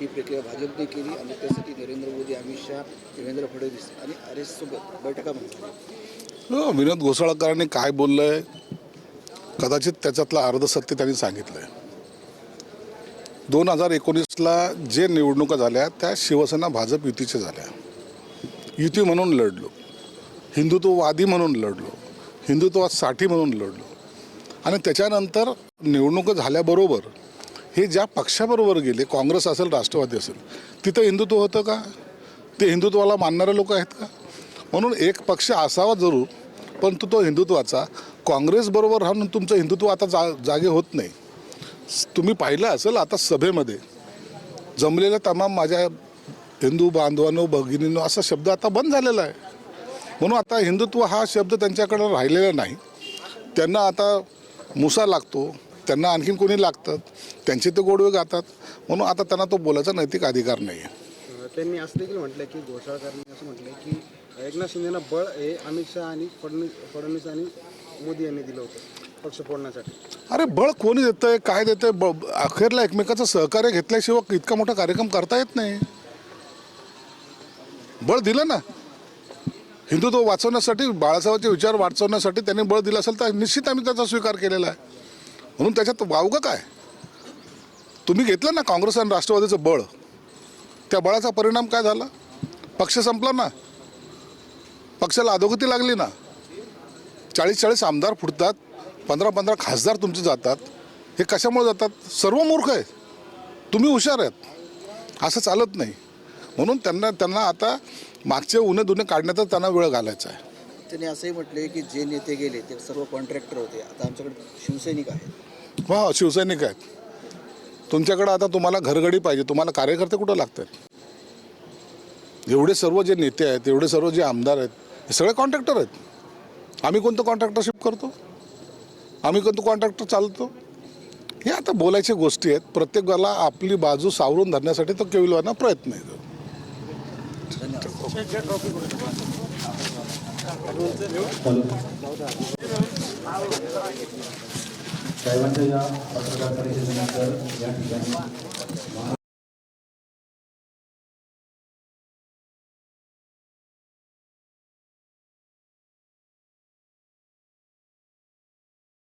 ही प्रक्रिया भाजपने केली आणि त्यासाठी नरेंद्र मोदी अमित शहा देवेंद्र फडणवीस आणि आर एस सोबत बैठका म्हणतात हो, विनोद घोसाळकरांनी काय बोललंय? कदाचित त्याच्यातलं अर्धसत्य त्यांनी सांगितलंय. दोन हजार एकोणीसला जे निवडणुका झाल्या त्या शिवसेना भाजप युतीच्या झाल्या. युती म्हणून लढलो. हिंदुत्ववादी म्हणून लढलो. हिंदुत्वासाठी म्हणून लढलो. आणि त्याच्यानंतर निवडणुका झाल्याबरोबर हे ज्या पक्षाबरोबर गेले काँग्रेस असेल राष्ट्रवादी असेल तिथं हिंदुत्व होतं का? ते हिंदुत्वाला मानणारे लोक आहेत का? म्हणून एक पक्ष असावा जरूर परंतु तो हिंदुत्वाचा. काँग्रेसबरोबर राहून तुमचं हिंदुत्व आता जा जागे होत नाही. तुम्ही पाहिलं असेल आता सभेमध्ये जमलेल्या तमाम माझ्या हिंदू बांधवांनो भगिनींनो असा शब्द आता बंद झालेला आहे. म्हणून आता हिंदुत्व हा शब्द त्यांच्याकडे राहिलेला नाही. त्यांना आता मुसा लागतो त्यांना आणखीन कोणी लागतात? त्यांचे ते गोडवे गातात. म्हणून आता त्यांना तो बोलायचा नैतिक अधिकार नाही आहे त्यांनी असं देखील म्हटलं की घोषाळकरांनी असं म्हटलं की एकनाथ शिंदेना बळ हे अमित शहा आणि फडणवीस फडणवीस आणि मोदी यांनी दिलं होतं पक्ष फोडण्यासाठी. अरे बळ कोणी देतंय? काय देतंय? ब अखेरला एकमेकाचं सहकार्य घेतल्याशिवाय इतका मोठा कार्यक्रम करता येत नाही. बळ दिलं ना. हिंदुत्व वाचवण्यासाठी बाळासाहेबांचे विचार वाचवण्यासाठी त्यांनी बळ दिलं असेल तर निश्चित आम्ही त्याचा स्वीकार केलेला आहे. म्हणून त्याच्यात वावगं काय? तुम्ही घेतलं ना काँग्रेस आणि राष्ट्रवादीचं बळ. त्या बळाचा परिणाम काय झाला? पक्ष संपला ना. पक्षाला अधोगती लागली ना. चाळीस चाळीस आमदार फुटतात पंधरा पंधरा खासदार तुमचे जातात. हे कशामुळे जातात? सर्व मूर्ख आहेत. तुम्ही हुशार आहेत. असं चालत नाही. म्हणून त्यांना त्यांना आता मागचे उन्हे दुने काढण्याचा त्यांना वेळ घालायचा आहे. त्यांनी असंही म्हटले की जे नेते गेले ते सर्व कॉन्ट्रॅक्टर होते. आता आमच्याकडे शिवसैनिक आहेत. हा शिवसैनिक आहेत. तुमच्याकडे आता तुम्हाला घरगडी पाहिजे. तुम्हाला कार्यकर्ते कुठं लागतात एवढे सर्व जे नेते आहेत एवढे सर्व जे आमदार आहेत हे सगळे कॉन्ट्रॅक्टर आहेत. आम्ही कोणतं कॉन्ट्रॅक्टरशिप करतो? आम्ही कोणतं कॉन्ट्रॅक्टर चालतो? हे आता बोलायच्या गोष्टी आहेत. प्रत्येकाला आपली बाजू सावरून धरण्यासाठी तो केविलवाना प्रयत्न आहे. साहेबांच्या या पत्रकार परिषदेनंतर या ठिकाणी